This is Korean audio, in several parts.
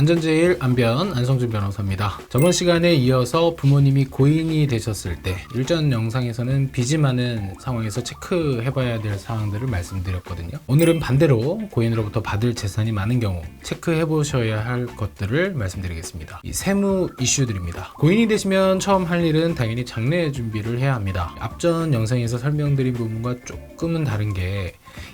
안전제일 안변 안성준 변호사입니다. 저번 시간에 이어서 부모님이 고인이 되셨을 때 일전 영상에서는 빚이 많은 상황에서 체크해봐야 될 사항들을 말씀드렸거든요. 오늘은 반대로 고인으로부터 받을 재산이 많은 경우 체크해보셔야 할 것들을 말씀드리겠습니다. 이 세무 이슈들입니다. 고인이 되시면 처음 할 일은 당연히 장례 준비를 해야 합니다. 앞전 영상에서 설명드린 부분과 조금은 다른 게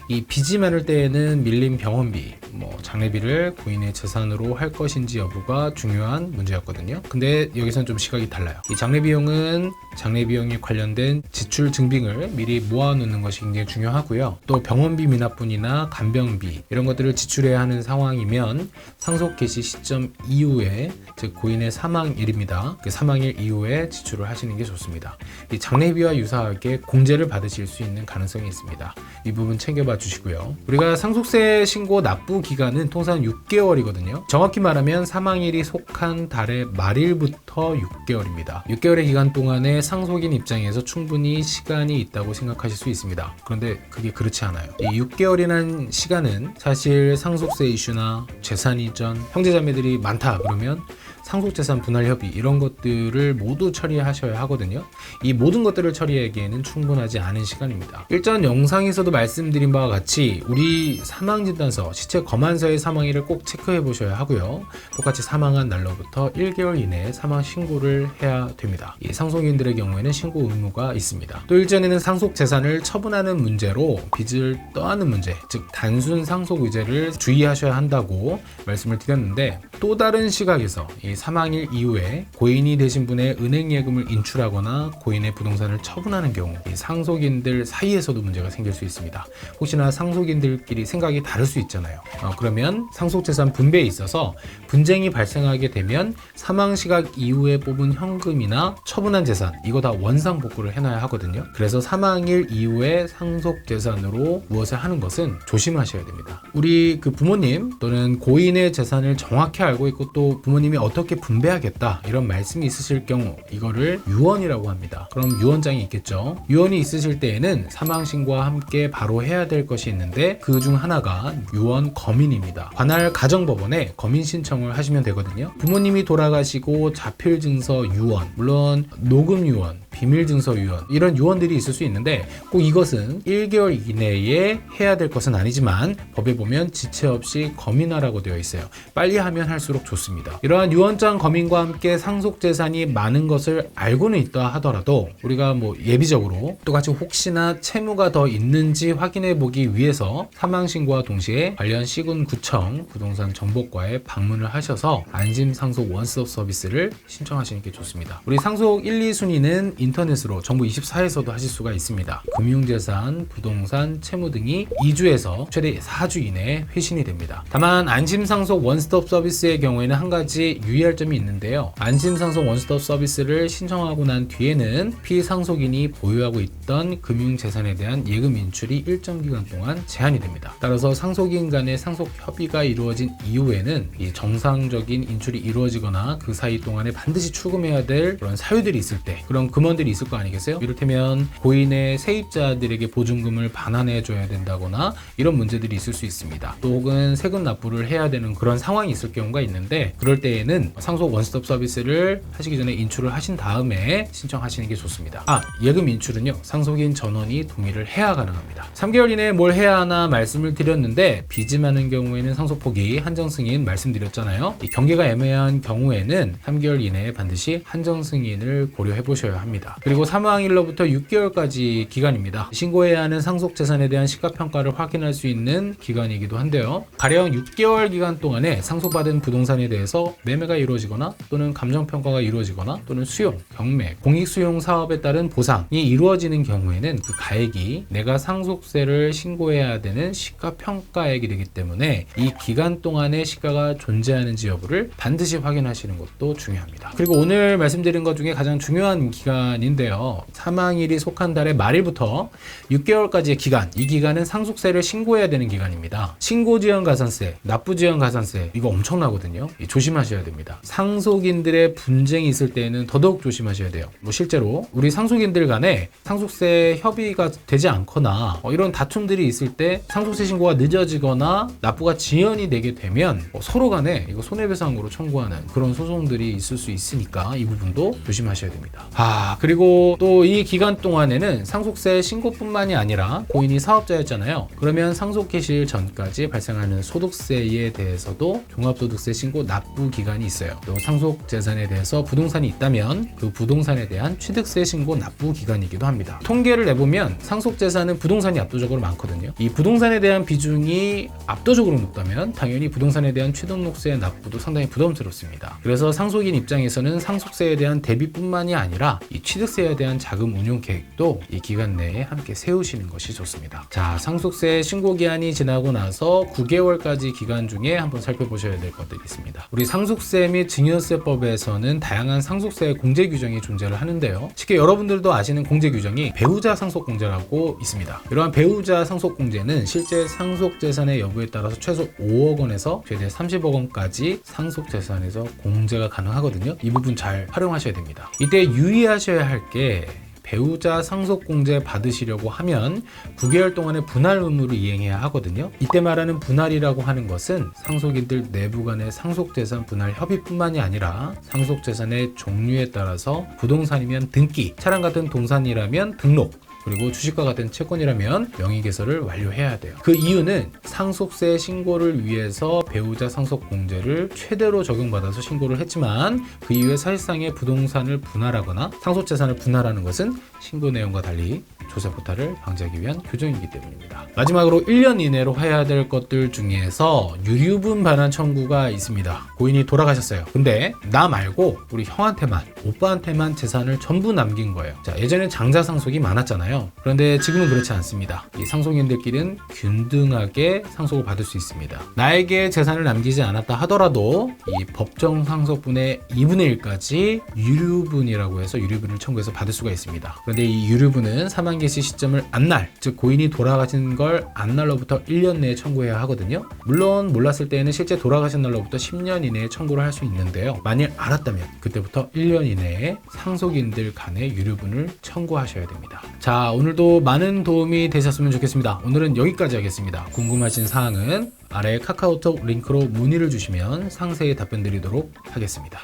이 빚이 많을 때에는 밀린 병원비, 뭐 장례비를 고인의 재산으로 할 것인지 여부가 중요한 문제였거든요. 근데 여기서는 좀 시각이 달라요. 이 장례 비용은 장례 비용에 관련된 지출 증빙을 미리 모아놓는 것이 굉장히 중요하고요. 또 병원비 미납분이나 간병비 이런 것들을 지출해야 하는 상황이면 상속 개시 시점 이후에 즉 고인의 사망일입니다. 그 사망일 이후에 지출을 하시는 게 좋습니다. 이 장례비와 유사하게 공제를 받으실 수 있는 가능성이 있습니다. 이 부분 챙겨봐 주시고요. 우리가 상속세 신고 납부 기간은 통상 6개월이거든요. 정확히 말하면 사망일이 속한 달의 말일부터 6개월입니다. 6개월의 기간 동안에 상속인 입장에서 충분히 시간이 있다고 생각하실 수 있습니다. 그런데 그게 그렇지 않아요. 이 6개월이라는 시간은 사실 상속세 이슈나 재산 이전, 형제자매들이 많다 그러면 상속재산 분할 협의 이런 것들을 모두 처리하셔야 하거든요. 이 모든 것들을 처리하기에는 충분하지 않은 시간입니다. 일전 영상에서도 말씀드린 바와 같이 우리 사망진단서, 시체 검안서의 사망일을 꼭 체크해 보셔야 하고요. 똑같이 사망한 날로부터 1개월 이내에 사망 신고를 해야 됩니다. 이 상속인들의 경우에는 신고 의무가 있습니다. 또 일전에는 상속재산을 처분하는 문제로 빚을 떠안는 문제, 즉 단순 상속 의제를 주의하셔야 한다고 말씀을 드렸는데 또 다른 시각에서 이 사망일 이후에 고인이 되신 분의 은행 예금을 인출하거나 고인의 부동산을 처분하는 경우 이 상속인들 사이에서도 문제가 생길 수 있습니다. 혹시나 상속인들끼리 생각이 다를 수 있잖아요. 어, 그러면 상속재산 분배에 있어서 분쟁이 발생하게 되면 사망 시각 이후에 뽑은 현금이나 처분한 재산 이거 다 원상 복구를 해놔야 하거든요. 그래서 사망일 이후에 상속재산으로 무엇을 하는 것은 조심하셔야 됩니다. 우리 그 부모님 또는 고인의 재산을 정확히 알고 있고 또 부모님이 어 떻게 분배하겠다 이런 말씀이 있으실 경우 이거를 유언이라고 합니다. 그럼 유언장이 있겠죠. 유언이 있으실 때에는 사망 신고와 함께 바로 해야 될 것이 있는데 그 중 하나가 유언 검인입니다. 관할 가정법원에 검인 신청을 하시면 되거든요. 부모님이 돌아가시고 자필 증서 유언, 물론 녹음 유언, 비밀 증서 유언 이런 유언들이 있을 수 있는데 꼭 이것은 1개월 이내에 해야 될 것은 아니지만 법에 보면 지체 없이 검인하라고 되어 있어요. 빨리 하면 할수록 좋습니다. 이러한 유언장 검인과 함께 상속 재산이 많은 것을 알고는 있다 하더라도 우리가 뭐 예비적으로 똑같이 혹시나 채무가 더 있는지 확인해 보기 위해서 사망 신고와 동시에 관련 시군 구청 부동산 정보과에 방문을 하셔서 안심 상속 원스톱 서비스를 신청하시는 게 좋습니다. 우리 상속 1, 2순위는 인터넷으로 정부 24에서도 하실 수가 있습니다. 금융재산, 부동산, 채무 등이 2주에서 최대 4주 이내에 회신이 됩니다. 다만 안심상속 원스톱 서비스의 경우에는 한 가지 유의할 점이 있는데요. 안심상속 원스톱 서비스를 신청하고 난 뒤에는 피상속인이 보유하고 있던 금융재산에 대한 예금 인출이 일정 기간 동안 제한이 됩니다. 따라서 상속인 간의 상속 협의가 이루어진 이후에는 이 정상적인 인출이 이루어지거나 그 사이 동안에 반드시 출금해야 될 그런 사유들이 있을 때 그런 금원 들이 있을 거 아니겠어요? 이를테면 고인의 세입자들에게 보증금을 반환해 줘야 된다거나 이런 문제들이 있을 수 있습니다. 또 혹은 세금 납부를 해야 되는 그런 상황이 있을 경우가 있는데 그럴 때에는 상속 원스톱 서비스를 하시기 전에 인출을 하신 다음에 신청하시는 게 좋습니다. 아 예금 인출은요 상속인 전원이 동의를 해야 가능합니다. 3개월 이내에 뭘 해야 하나 말씀을 드렸는데 빚이 많은 경우에는 상속 포기 한정 승인 말씀드렸잖아요. 이 경계가 애매한 경우에는 3개월 이내에 반드시 한정 승인을 고려해 보셔야 합니다. 그리고 사망일로부터 6개월까지 기간입니다. 신고해야 하는 상속 재산에 대한 시가 평가를 확인할 수 있는 기간이기도 한데요. 가령 6개월 기간 동안에 상속받은 부동산에 대해서 매매가 이루어지거나 또는 감정 평가가 이루어지거나 또는 수용, 경매, 공익 수용 사업에 따른 보상이 이루어지는 경우에는 그 가액이 내가 상속세를 신고해야 되는 시가 평가액이 되기 때문에 이 기간 동안에 시가가 존재하는지 여부를 반드시 확인하시는 것도 중요합니다. 그리고 오늘 말씀드린 것 중에 가장 중요한 기간 인데요. 사망일이 속한 달의 말일부터 6개월까지의 기간, 이 기간은 상속세를 신고해야 되는 기간입니다. 신고지연 가산세, 납부지연 가산세 이거 엄청나거든요. 이 조심하셔야 됩니다. 상속인들의 분쟁이 있을 때에는 더더욱 조심하셔야 돼요. 뭐 실제로 우리 상속인들 간에 상속세 협의가 되지 않거나 어, 이런 다툼들이 있을 때 상속세 신고가 늦어지거나 납부가 지연이 되게 되면 어, 서로 간에 이거 손해배상으로 청구하는 그런 소송들이 있을 수 있으니까 이 부분도 조심하셔야 됩니다. 아 그리고 또 이 기간 동안에는 상속세 신고뿐만이 아니라 고인이 사업자였잖아요. 그러면 상속 개시일 전까지 발생하는 소득세에 대해서도 종합소득세 신고 납부 기간이 있어요. 또 상속 재산에 대해서 부동산이 있다면 그 부동산에 대한 취득세 신고 납부 기간이기도 합니다. 통계를 내보면 상속 재산은 부동산이 압도적으로 많거든요. 이 부동산에 대한 비중이 압도적으로 높다면 당연히 부동산에 대한 취득록세 납부도 상당히 부담스럽습니다. 그래서 상속인 입장에서는 상속세에 대한 대비뿐만이 아니라 이 취 득세에 대한 자금 운용 계획도 이 기간 내에 함께 세우시는 것이 좋습니다. 자, 상속세 신고 기한이 지나고 나서 9개월까지 기간 중에 한번 살펴보셔야 될 것들이 있습니다. 우리 상속세 및 증여세법에서는 다양한 상속세 공제 규정이 존재를 하는데요. 쉽게 여러분들도 아시는 공제 규정이 배우자 상속 공제라고 있습니다. 이러한 배우자 상속 공제는 실제 상속 재산의 여부에 따라서 최소 5억 원에서 최대 30억 원까지 상속 재산에서 공제가 가능하거든요. 이 부분 잘 활용하셔야 됩니다. 이때 유의하셔야 할 게 배우자 상속공제 받으시려고 하면 9개월 동안의 분할 의무를 이행해야 하거든요. 이때 말하는 분할이라고 하는 것은 상속인들 내부 간의 상속재산 분할 협의뿐만이 아니라 상속재산의 종류에 따라서 부동산이면 등기, 차량 같은 동산이라면 등록, 그리고 주식과 같은 채권이라면 명의 개설을 완료해야 돼요. 그 이유는 상속세 신고를 위해서 배우자 상속 공제를 최대로 적용받아서 신고를 했지만 그 이후에 사실상의 부동산을 분할하거나 상속 재산을 분할하는 것은 신고 내용과 달리 조세 포탈을 방지하기 위한 규정이기 때문입니다. 마지막으로 1년 이내로 해야 될 것들 중에서 유류분 반환 청구가 있습니다. 고인이 돌아가셨어요. 근데 나 말고 우리 형한테만 오빠한테만 재산을 전부 남긴 거예요. 자, 예전엔 장자 상속이 많았잖아요. 그런데 지금은 그렇지 않습니다. 이 상속인들끼리는 균등하게 상속을 받을 수 있습니다. 나에게 재산을 남기지 않았다 하더라도 이 법정 상속분의 2분의 1까지 유류분이라고 해서 유류분을 청구해서 받을 수가 있습니다. 그런데 이 유류분은 사망 개시 시점을 안날, 즉 고인이 돌아가신 걸 안날로부터 1년 내에 청구해야 하거든요. 물론 몰랐을 때에는 실제 돌아가신 날로부터 10년 이내에 청구를 할 수 있는데요. 만일 알았다면 그때부터 1년 이내에 상속인들 간의 유류분을 청구하셔야 됩니다. 자, 오늘도 많은 도움이 되셨으면 좋겠습니다. 오늘은 여기까지 하겠습니다. 궁금하신 사항은 아래 카카오톡 링크로 문의를 주시면 상세히 답변 드리도록 하겠습니다.